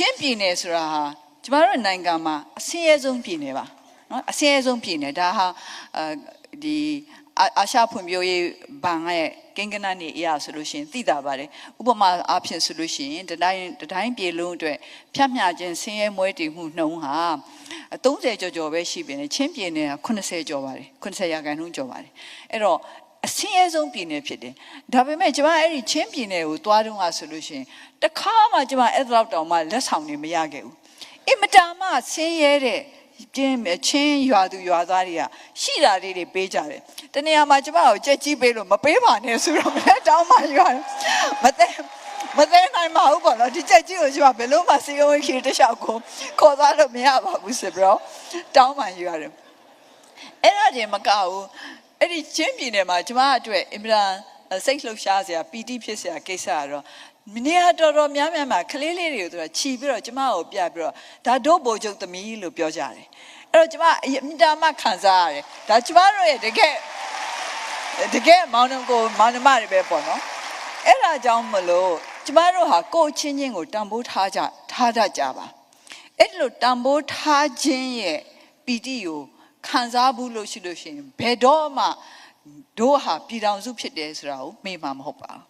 ချင်းပြည်နယ်ဆိုတာဟာကျမတို့နိုင်ငံမှာအဆင်းရဲဆုံးပြည်နယ်ပါနော်အဆင်းရဲဆုံးပြည်နယ်ဒါဟာအဲဒီအာအာရှဖွံ့ဖြိုးရေးဘဏ်ရဲ့ကိန်းဂဏန်းနေအရာဆိုလို့ရှိရင်သိတာပါတယ်ဥပမာအားဖြင့်ဆိုလို့ရှိရင်တတိုင်းတတိုင်းပြည်လုံးအတွက်ဖြတ်မြခြင်းဆင်းရဲမွဲတည်မှုနှုန်းဟာ30ကျော်ကျော်ပဲရှိပြီနဲ့ချင်းပြည်နယ်က80ကျော်ပါတယ်80ရာခိုင်နှုန်းကျော်ပါတယ်အဲ့တော့ အဆင်းရဲဆုံးပြည်နယ်ဖြစ်တယ်ဒါပေမဲ့ကျမအဲ့ဒီချင်းပြည်နယ်ကိုသွားတော့ကဆိုလို့ရှိရင်တခါမှကျမအဲ့လောက်တောင်မှလက်ဆောင်နေမရခဲ့ဘူးအင်မတန်မှဆင်းရဲတဲ့ကျင်းချင်းရွာသူရွာသားတွေကရှိတာလေးတွေပေးကြတယ်တနေရာမှာကျမကိုကြက်ကြီးပေးလို့မပေးပါနဲ့ဆိုတော့မလဲတောင်းမှရွာတယ်မသိမသိနိုင်ပါဘူးပေါ့နော်ဒီကြက်ကြီးကိုကျမဘယ်လို့မှစီယုံခီတစ်လျှောက်ကိုခေါ်သွားလို့မရပါဘူးဆိုပြီးတော့တောင်းမှရွာတယ်အဲ့ဒါချင်းမကဘူး အဲ့ဒီချင်းပြည်နယ်မှာကျမအတွက်အင်မတန်စိတ်လှုပ်ရှားစရာပီတိဖြစ်စရာကိစ္စကတော့မနေရတော်တော်များများမှာကလေးလေးတွေကိုသူကခြီးပြီးတော့ကျမကိုပြပြီးတော့ဒါတို့ဘိုလ်ချုပ်သမီးလို့ပြောကြတယ်အဲ့တော့ကျမအမြင့်တာမှခံစားရတယ်ဒါကျမတို့ရဲ့တကယ်တကယ်မောင်နှမကိုမောင်နှမတွေပဲပေါ့နော်အဲ့ဒါကြောင့်မလို့ကျမတို့ဟာကိုယ့်ချင်းချင်းကိုတန်ဖိုးထားကြထားတတ်ကြပါအဲ့ဒီလိုတန်ဖိုးထားခြင်းရဲ့ပီတိကို ခံစားဘူးလို့ရှိလို့ရှိရင်ဘယ်တော့မှတို့ဟာပြည်တော်စုဖြစ်တယ်ဆိုတာကိုမေ့မှာမဟုတ်ပါဘူး